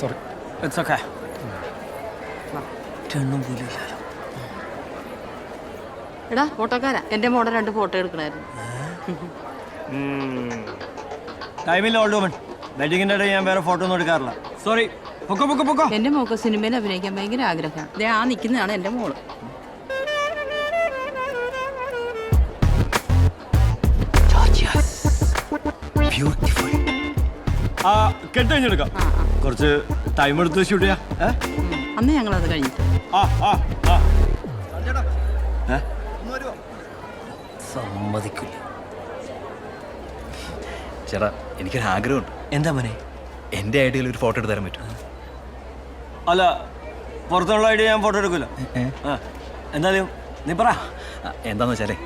Sorry it's okay രണ്ടും പോലും ഇല്ലല്ലോ എടാ ഫോട്ടോക്കാരാ. എന്റെ മോടെ രണ്ട് ഫോട്ടോ എടുക്കണായിരുന്നു. ടൈമില്ല ഓൾഡ് വുമൺ വെഡിങ്ങിന്റെ ഇടയിൽ ഞാൻ വേറെ ഫോട്ടോ ഒന്നും എടുക്കാറില്ല. സോറി പൊക്കോ പൊക്കോ പൊക്കോ. എന്റെ മോക്ക് സിനിമയിൽ അഭിനയിക്കാൻ ഭയങ്കര ആഗ്രഹമാണ് ദേ ആ നിൽക്കുന്നതാണ് എന്റെ മോൾ. ആ കെട്ട് കഴിഞ്ഞെടുക്കാം കുറച്ച് ടൈം എടുത്ത് ഷൂട്ട് ചെയ്യാം. അന്ന് ഞങ്ങൾ അത് കഴിഞ്ഞു ആ ആ. ഏ? സമ്മതിക്കില്ല ചേട്ടാ എനിക്കൊരു ആഗ്രഹമുണ്ട്. എന്താ മോനെ? എന്റെ ഐഡിയയിൽ ഒരു ഫോട്ടോ എടുത്ത് തരാൻ പറ്റും അല്ല പുറത്തുള്ള ഐഡിയ ഞാൻ ഫോട്ടോ എടുക്കില്ല ആ എന്തായാലും നീ പറ. എന്താന്ന് വെച്ചാലേ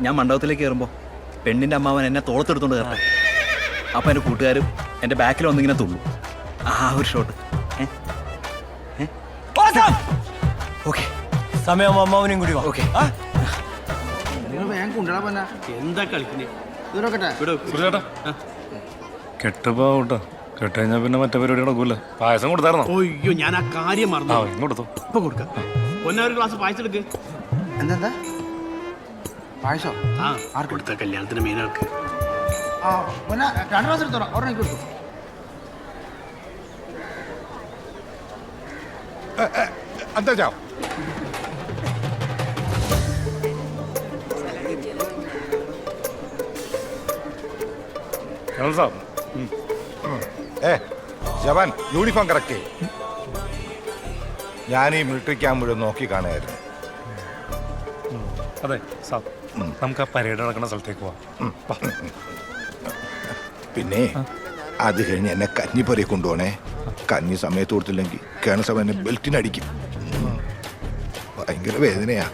ഞാൻ മണ്ഡപത്തിലേക്ക് കയറുമ്പോൾ പെണ്ണിന്റെ അമ്മാവൻ എന്നെ തോളത്തെടുത്തോണ്ട് കയറട്ടെ. അപ്പം എന്റെ കൂട്ടുകാരും എന്റെ ബാക്കിൽ വന്നിങ്ങനെ തുള്ളു. ആ ഒരു ഷോട്ട് ഓക്കെ സമയം അമ്മാവനും കൂടി വാ. ഓക്കെ കെട്ടുപോട്ടോ പിന്നെ മറ്റേ പരിപാടി നടക്കൂല. പായസം കൊടുത്തായിരുന്നോ? അയ്യോ ഞാൻ ആ കാര്യം ആ മറന്നു ഇങ്ങോട്ടോ ഇപ്പൊ കൊടുക്കാം. ഒന്നാ ഒരു ഗ്ലാസ് പായസം എടുക്ക്. എന്താ പായസം? ആ കൊടുത്ത കല്യാണത്തിന് മെയിനാൾക്ക് ആ പിന്നെ രണ്ട് പ്രാവശ്യം എടുത്തോളാം. ഒരെണ്ണം എനിക്ക് എടുത്തു എന്താ ചാ? ജനറൽ സാബ് ഏ ജവാൻ യൂണിഫോം കറക്റ്റ് ചെയ്യും. ഞാൻ ഈ മിലിറ്ററി ക്യാമ്പ് മുഴുവൻ നോക്കി കാണുമായിരുന്നു അതെ സാബ് നമുക്ക് ആ പരേഡ് നടക്കുന്ന സ്ഥലത്തേക്ക് പോവാം. പിന്നെ അത് കഴിഞ്ഞ് എന്നെ കഞ്ഞിപ്പുരയെ കൊണ്ടുപോണേ കഞ്ഞി സമയത്ത് കൊടുത്തില്ലെങ്കിൽ കേണസഭ എന്നെ ബെൽറ്റിനടിക്കും ഭയങ്കര വേദനയാ.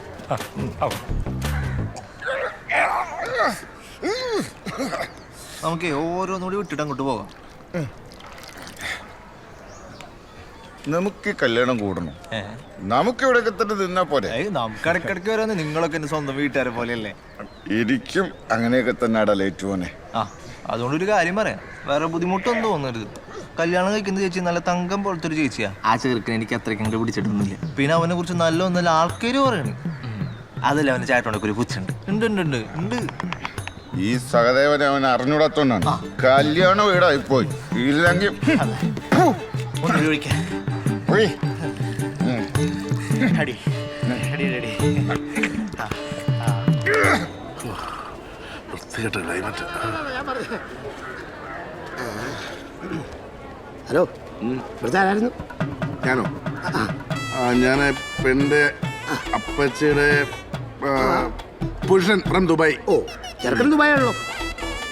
നമുക്ക് ഓരോന്നുകൂടി വിട്ടിട്ട് അങ്ങോട്ട് പോകാം. നമുക്ക് കല്യാണം കൂടണം? നമുക്ക് ഇവിടെ തന്നെ നിന്നാ പോലെ നമുക്ക് ഇടയ്ക്കിടയ്ക്ക് വരാന്ന് നിങ്ങളൊക്കെ എന്റെ സ്വന്തം വീട്ടുകാരെ പോലെയല്ലേ? ഇരിക്കും അങ്ങനെയൊക്കെ തന്നെ ലേറ്റ് പോനെ ആ. അതുകൊണ്ട് ഒരു കാര്യം പറയാം. വേറെ ബുദ്ധിമുട്ടൊന്നും തോന്നരുത്. കല്യാണം കഴിക്കുന്ന ചേച്ചി നല്ല തങ്കം പോലത്തെ ഒരു ചേച്ചിയാ. ആ ചെറുക്കൻ എനിക്ക് അത്രയ്ക്കും പിടിച്ചിട്ടൊന്നുമില്ല. പിന്നെ അവനെ കുറിച്ച് നല്ല ഒന്നല്ല ആൾക്കാര് പറയണ്. അതല്ല അവന്റെ ചായട്ടോണ്ടൊക്കെ ഒരു പുച്ഛണ്ട്. ഉണ്ട് ഉണ്ട് ഉണ്ട് ഉണ്ട്. ഈ സഹദേവനെ അവൻ അറിഞ്ഞൂടാത്തോണ്ടാണ് കല്യാണം വീടായി പോയി. ഇല്ലെങ്കിൽ ഒഴിക്കാൻ. അടി അടി അടി അടി ഹലോ? ഇവിടുത്തെ ആരായിരുന്നു ഞാനോ? ആ. ഞാൻ പെണ്ണിന്റെ അപ്പച്ചയുടെ ആ, പുരുഷൻ ഫ്രം ദുബായ്. ഓ ചെറുക്കൻ ദുബായാണല്ലോ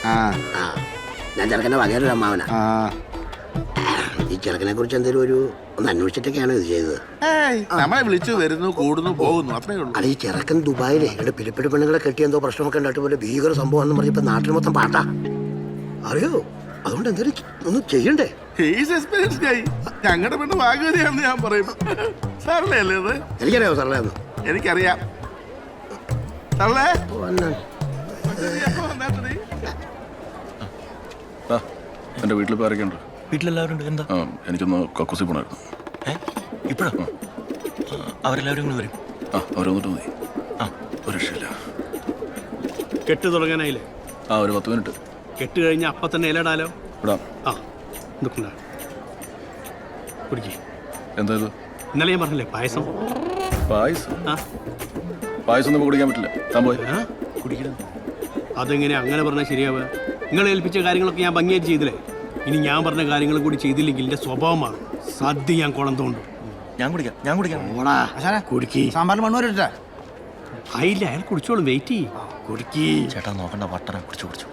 ആ. ആ. ഞാൻ ചെറുക്കന്റെ വകയൊരു അമ്മാവനാ. ആ. ഈ ചെറുക്കനെ കുറിച്ച് എന്തെങ്കിലും ഒരു ഒന്ന് അന്വേഷിച്ചിട്ടൊക്കെയാണ് ഇത് ചെയ്തത്? നമ്മളെ വിളിച്ചു വരുന്നു കൂടുന്നു പോകുന്നു അത്രേ ഉള്ളൂ. അല്ല ഈ ചെറുക്കൻ ദുബായിലെ ഇവിടെ പിലിപ്പിടി പെണ്ണുങ്ങളെ കെട്ടി എന്തോ പ്രശ്നമൊക്കെ ഉണ്ടായിട്ട് പോലെ ഭീകര സംഭവം എന്ന് പറഞ്ഞപ്പോ നാട്ടിൽ മൊത്തം പാട്ടാ. അറിയോ? അതുകൊണ്ട് എന്തെങ്കിലും ഒന്നും ചെയ്യണ്ടേ? ഹീസ് എക്സ്പീരിയൻസ് ആയി ഞങ്ങളുടെ പെണ്ണ് ഭാഗ്യവതിയാണെന്ന് ഞാൻ പറയും. സാറല്ലേ അല്ലേ ഇത് എനിക്കറിയാമോ സാറിനെ എനിക്കറിയാം. സാറല്ലേ എന്റെ വീട്ടിൽ ഇപ്പോൾ ആരൊക്കെയുണ്ട്? വീട്ടിലെല്ലാവരും ഉണ്ട്. എന്താ? എനിക്കൊന്ന് കക്കൂസി പോണായിരുന്നു. ഏ? ഇപ്പോഴോ? അവരെല്ലാവരും കൂടി വരും. ആ അവർ വന്നിട്ട് മതി. ആ. ഒരു രക്ഷയില്ല. കെട്ട് തുടങ്ങാനായില്ലേ? ആ ഒരു പത്ത് മിനിറ്റ്. കെട്ട് കഴിഞ്ഞ അപ്പം തന്നെ ഇലടാലോ ഇടാം. ആ ഇതൊക്കെ കുടിക്കേ. എന്താ ഇത്? ഇന്നലെ ഞാൻ പറഞ്ഞില്ലേ പായസം? പായസം? ആ. പായസം ഒന്നും കുടിക്കാൻ പറ്റില്ല. താൻ പോയി ആ? കുടിക്കണം അതെങ്ങനെ അങ്ങനെ പറഞ്ഞാൽ ശരിയാവുക? നിങ്ങൾ ഏൽപ്പിച്ച കാര്യങ്ങളൊക്കെ ഞാൻ ഭംഗിയായിട്ട് ചെയ്തില്ലേ? ഇനി ഞാൻ പറഞ്ഞ കാര്യങ്ങളും കൂടി ചെയ്തില്ലെങ്കിൽ എന്റെ സ്വഭാവമാണ് സദ്യ ഞാൻ കുളം തോണ്ടും ഞാൻ കുടിക്കാം ഞാൻ കുടിക്കാം. ഓടാ. കുടുക്കി. സാമ്പാറിന് മണ്ണ് ഇട്ടാ. ആയില്ല അയാൾ കുടിച്ചോളും വെയിറ്റ് ചെയ്യ്. കുടുക്കി. ചേട്ടാ നോക്കണ്ട വട്ടറ കുടിച്ചു കുടിച്ചു.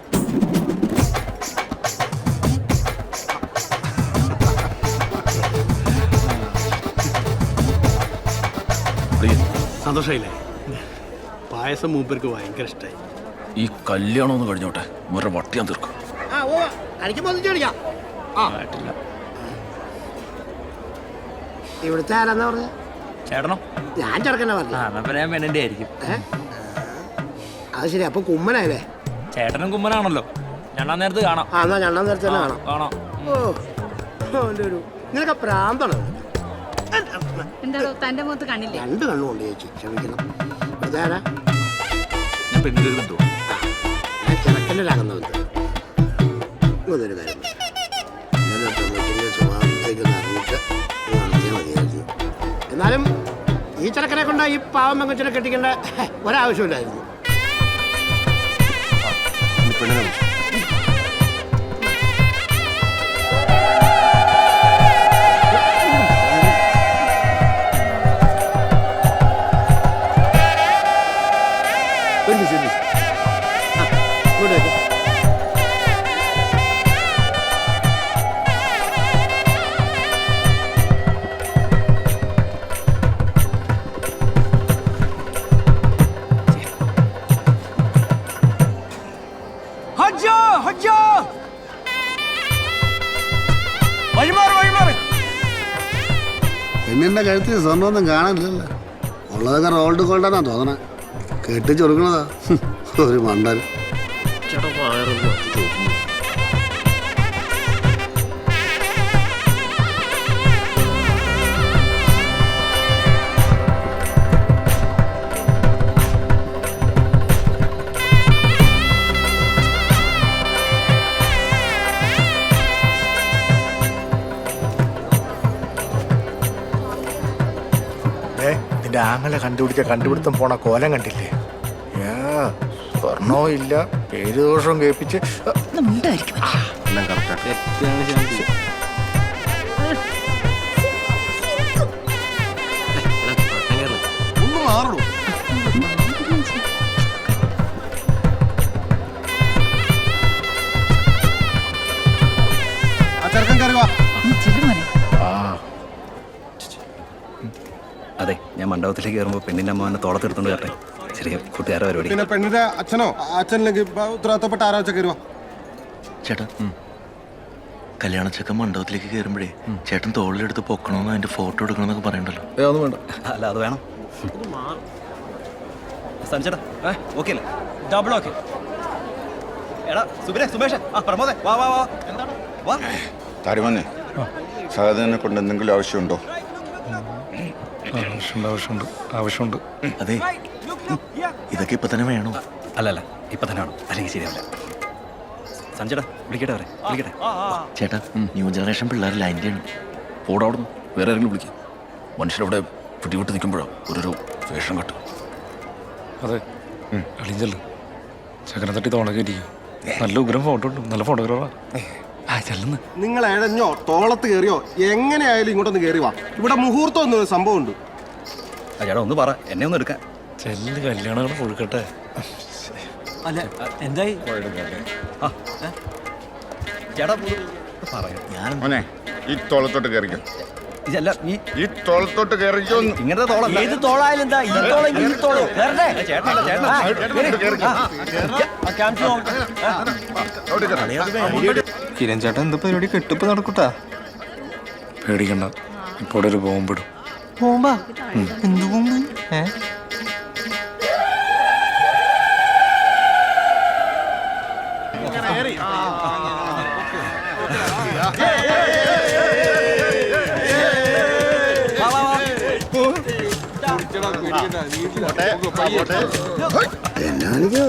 സന്തോഷമായില്ലേ പായസം മൂപ്പർക്ക് ഭയങ്കര ഇഷ്ടമായി ഈ കല്യാണം ഒന്ന് കഴിഞ്ഞോട്ടെ? വേറെ ഇവിടുത്തെ ആരാന്നാ പറഞ്ഞ? ചേട്ടനോ? ഞാൻ ചെറുക്കനെ പറഞ്ഞു. ഞാൻ പെണ്ണിന്റെ ആയിരിക്കും. അത് ശരി അപ്പൊ കുമ്മനായല്ലേ? ചേട്ടനും കുമ്മനാണല്ലോ. രണ്ടാം നേരത്ത് കാണാം. ആ എന്നാ രണ്ടാം നേരത്തെ തന്നെ കാണാം. കാണാം. ഓ ഒരു നിനക്ക് പ്രാന്താണ്? തന്റെ മുഖത്ത് കണ്ണില്ലേ? രണ്ട് കണ്ണുകൊണ്ട് ചേച്ചി. ക്ഷമിക്കണം. ഇതാരാ ഞാൻ ബന്ധു ഞാൻ ഇത് നടത്തിയാൽ മതിയായിരുന്നു എന്നാലും ഈ ചെറുക്കനെ കൊണ്ട് ഈ പാവം പങ്കുച്ചിനെ കെട്ടിക്കേണ്ട ഒരാവശ്യമില്ലായിരുന്നു. കഴുത്തിൽ സ്വർണമൊന്നും കാണാനില്ലല്ലോ. ഉള്ളതൊക്കെ റോൾഡ് ഗോൾഡാന്നാ തോന്നണേ. കെട്ടിച്ചൊടുക്കണതാ. ഒരു മണ്ടൻ. നിന്റെ ആങ്ങളെ കണ്ടുപിടിച്ച കണ്ടുപിടുത്തം പോണ കോലം കണ്ടില്ലേ? യാ, സ്വർണവും ഇല്ല പേര് ദോഷവും കേൾപ്പിച്ച് എല്ലാം അതെ ഞാൻ മണ്ഡപത്തിലേക്ക് കയറുമ്പോൾ പെണ്ണിന്റെ അമ്മാവനെ തോളത്തെടുത്തോണ്ട് കയറട്ടെ ചെറിയ കൂട്ടുകാരെ പരിപാടി. പിന്നെ പെണ്ണിന്റെ അച്ഛനോ? അച്ഛനില്ലെങ്കിൽ ഉത്തരവാദിത്തപ്പെട്ട ആരാച്ച കയറുവാ ചേട്ടാ കല്യാണ ചെക്കൻ മണ്ഡപത്തിലേക്ക് കയറുമ്പോഴേ ചേട്ടൻ തോളിലെടുത്ത് പൊക്കണമെന്ന് അതിന്റെ ഫോട്ടോ എടുക്കണമെന്നൊക്കെ പറയണ്ടല്ലോ. ഏ, ഒന്നും വേണ്ട. അല്ല അത് വേണം. ഓക്കെ അല്ലേ? ഡബിൾ ഓക്കെ എടാ സുബിരെ സുമേഷ് ആ പ്രമോദേ വാ വാ വാ. എന്താണ്? വാ. സഹോദരനെ കൊണ്ട് എന്തെങ്കിലും ആവശ്യമുണ്ടോ? ആവശ്യമുണ്ട് ആവശ്യമുണ്ട് ആവശ്യമുണ്ട്. അതെ. ഇതൊക്കെ ഇപ്പൊ തന്നെ വേണോ? അല്ല അല്ല ഇപ്പൊ തന്നെ വേണം. അല്ലെങ്കിൽ ശരിയാവില്ല. സഞ്ജടാ വിളിക്കട്ടെ അവരെ. വിളിക്കട്ടെ. ചേട്ടാ ന്യൂ ജനറേഷൻ പിള്ളേർ അതിന്റെ ആണ് പോടാ അവിടുന്ന്. വേറെ ആരെങ്കിലും വിളിക്കാം. മനുഷ്യരവിടെ പിടിവിട്ട് നിൽക്കുമ്പോഴോ ഓരോരോ വേഷം കെട്ടും അതെ. അളിഞ്ചൽ ചക്കനെ തട്ടി തോണൊക്കെ ഇരിക്കും നല്ല ഉഗ്രം ഫോട്ടോ ഉണ്ട്. നല്ല ഫോട്ടോഗ്രാഫാണ് ആ. ചെല്ലുന്നു നിങ്ങൾ എഴഞ്ഞോ തോളത്ത് കയറിയോ എങ്ങനെയായാലും ഇങ്ങോട്ടൊന്ന് കയറി വാ ഇവിടെ മുഹൂർത്തം ഒന്നും സംഭവം ഉണ്ട് ആ ചേട്ടാ ഒന്ന് പറ എന്നെ ഒന്ന് എടുക്കാൻ ചെല്ല് കല്യാണങ്ങൾ കൊടുക്കട്ടെ അല്ല എന്തായി ആ ഏ? ചേട്ടാ പറയാം ഞാൻ മോനെ ഈ തോളത്തോട്ട് കയറിക്കോ ഇതല്ല ഈ ഈ തോളത്തോട്ട് കയറിക്കോ ഇങ്ങനത്തെ തോളല്ല ഏത് തോളായാലും എന്താ ഈ തോളെങ്കിൽ ഈ തോൾ വരണ്ടേ ചേട്ടനല്ല ചേട്ടനാ കിരൺ ചേട്ടൻ എന്താ പരിപാടി? കെട്ടിപ്പ് നടക്കൂട്ടാ. പേടിക്കണ്ട. ഇപ്പോൾ ഇവിടെ ഒരു ബോംബിടും. പോകുമ്പാ എന്ത് പോകുമ്പോ ഏ? എന്നാണിത്?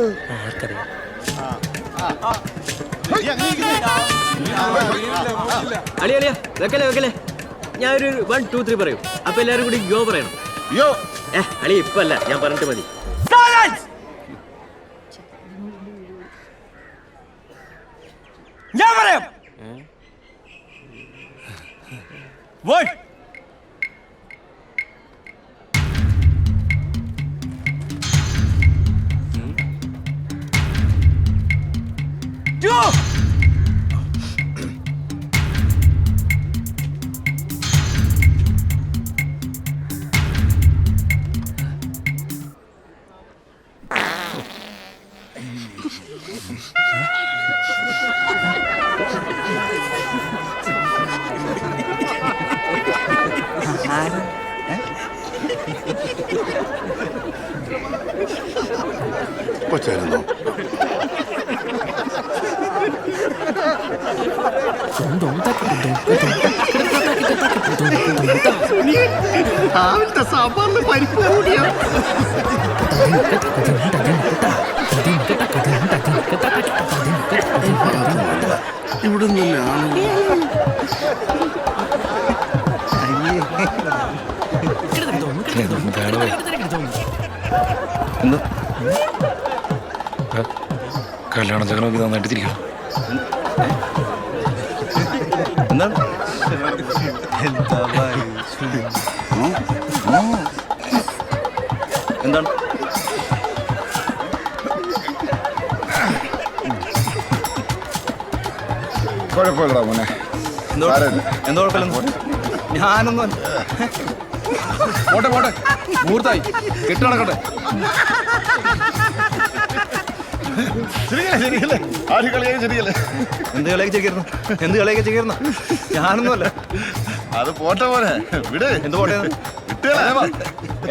അളിയ അളിയ വെക്കല്ലേ വെക്കല്ലേ. ഞാൻ ഒരു വൺ ടു ത്രീ പറയും. അപ്പൊ എല്ലാരും കൂടി യോ പറയണം. യോ. ഏ അളിയ ഇപ്പൊ അല്ല ഞാൻ പറഞ്ഞിട്ട് മതി. ഞാൻ പറയാം. ചേരുന്നോ രാവിലത്തെ സാമ്പാറിന് പരിപ്പ് കൂടിയോ ഇവിടെ നിന്നാണ് വേണമേ എന്താ കല്യാണ ചക്കനൊക്കെ നന്നായിട്ട് തിരിക്കണം എന്താണ് എന്താണ്? കുഴപ്പമില്ലടാ മോനെ. എന്തോ കുഴപ്പമില്ലെന്ന് ഞാനൊന്നും പോട്ടെ പോട്ടെ. മുഹൂർത്തായി. കെട്ട് നടക്കട്ടെ ശരിയല്ലേ ശരിയല്ലേ ആര് കളിയായി ശരിയല്ലേ എന്ത് കളിയൊക്കെ ചെയ്യുന്നു എന്ത് കളിയൊക്കെ ചെയ്യുന്നു ഞാനൊന്നുമല്ല. അത് പോട്ടെ പോലെ വിട്. എന്ത് പോട്ടെ?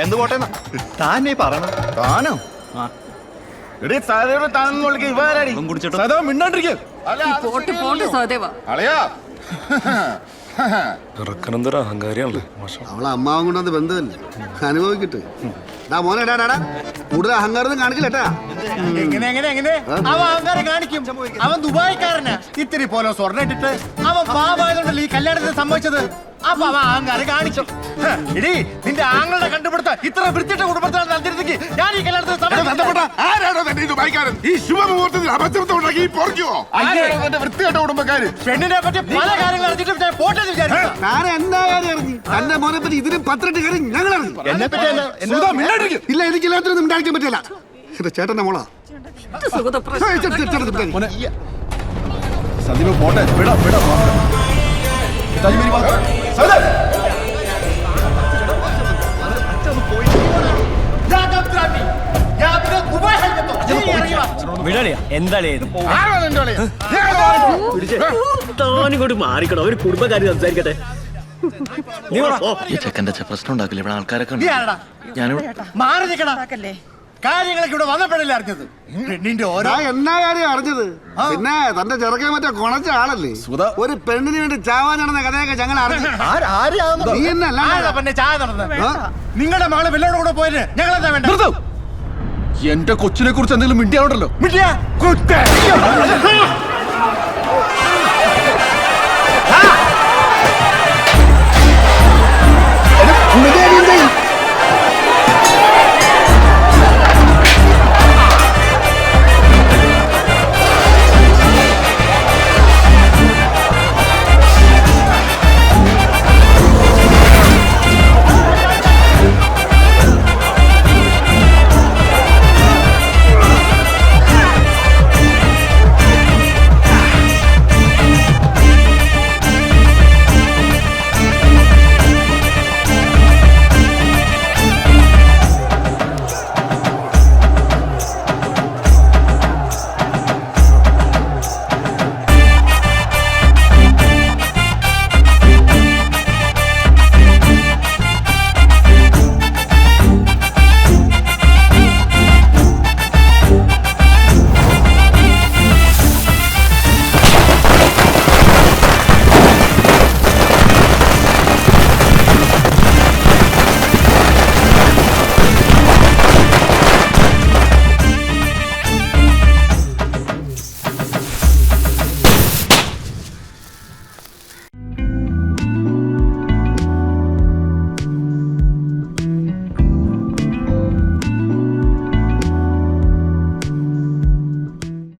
എന്ത് പോട്ടെ താൻ ഈ പറയണം താനോ? എടീ സാധനം താനെന്ന് വിളിക്കുക ഇവാരാടി കുടിച്ചിട്ട്. സദാ മിണ്ടാണ്ടിരിക്കുക അല്ല പോട്ട്. പോട്ട് സഹദേവ. അളിയാ. ഇറക്കനെന്തൊരു അഹങ്കാരിയാണല്ലേ. മോശം. അവളെ അമ്മാവൻ കൊണ്ടുവന്ന് ബന്ധമല്ലേ? അനുഭവിക്കട്ടെ. ഡാ മോനെ ഡാ ഡാ, ഡാ. കൂടുതൽ അഹങ്കാരം കാണിക്കില്ലട്ടാ. എങ്ങനെ എങ്ങനെ എങ്ങനെ? അവൻ അഹങ്കാരം കാണിക്കും. അവൻ ദുബായിക്കാരനാ. ഇത്തിരി പോലെ സ്വർണം ഇട്ടിട്ട് അവൻ പാവായതുകൊണ്ടല്ലേ ഈ കല്യാണത്തിന് സംഭവിച്ചത് അപ്പൊ അവ അഹങ്കാരം കാണിച്ചു. എടീ നിന്റെ ആങ്ങളുടെ കണ്ടുപിടുത്ത ഇത്ര വൃത്തിയുടെ കുടുംബത്തിലാണ് നടത്തിരുന്നെങ്കിൽ ഞാൻ ഈ കല്യാണത്തിന്. ആരാണോ തന്നെ ഇത് ഈ ശുഭമുഹൂർത്തത്തിൽ ഉണ്ടാക്കി കുടുംബക്കാര്? പെണ്ണിനെ പറ്റി പല കാര്യങ്ങൾ അറിഞ്ഞിട്ട് ഞാൻ പോട്ടെ താൻ എന്താ കാര്യം അറിഞ്ഞു? തന്റെ മോനെ പറ്റി ഇതിന് പത്രട്ട് കാര്യം ഞങ്ങൾ അറിഞ്ഞു. എന്നെ പറ്റി ഇല്ല എനിക്ക് എല്ലാത്തിനും ഉണ്ടാക്കാൻ പറ്റില്ല. ചേട്ടന്റെ മോളാ. സന്ദീപ് പോട്ടെ വിടാം വിടാം. താജ്മഹൽ താനിങ്ങോട്ട് മാറിക്കണോ ഒരു കുടുംബക്കാരി സംസാരിക്കട്ടെ. ഈ ചെക്കന്റെ പ്രശ്നം ഉണ്ടാക്കില്ല. ഇവിടെ ആൾക്കാരൊക്കെ ഞാനിവിടെ മാറി നിൽക്കടാ. കാര്യങ്ങളൊക്കെ ഇവിടെ വന്നപ്പോഴല്ലേ അറിഞ്ഞത് പെണ്ണിന്റെ ഓരോ ഞാൻ എന്നാ കാര്യം അറിഞ്ഞത് പിന്നെ തന്റെ ചെറുക്കൻ മറ്റേ കൊണച്ച ആളല്ലേ. ഒരു പെണ്ണിന് വേണ്ടി ചാവാൻ നടന്ന കഥയൊക്കെ ഞങ്ങൾ അറിഞ്ഞു നീ എന്നല്ല ആരാ പെണ്ണെ ചായ നടന്നത് ആ? നിങ്ങളുടെ മകൾ വെള്ളോട് കൂടെ പോയത് ഞങ്ങൾ എന്താ വേണ്ട നിർത്തൂ. എന്റെ കൊച്ചിനെ കുറിച്ച് എന്തെങ്കിലും മിണ്ടിയാണല്ലോ മിണ്ടിയാ? കുത്ത്.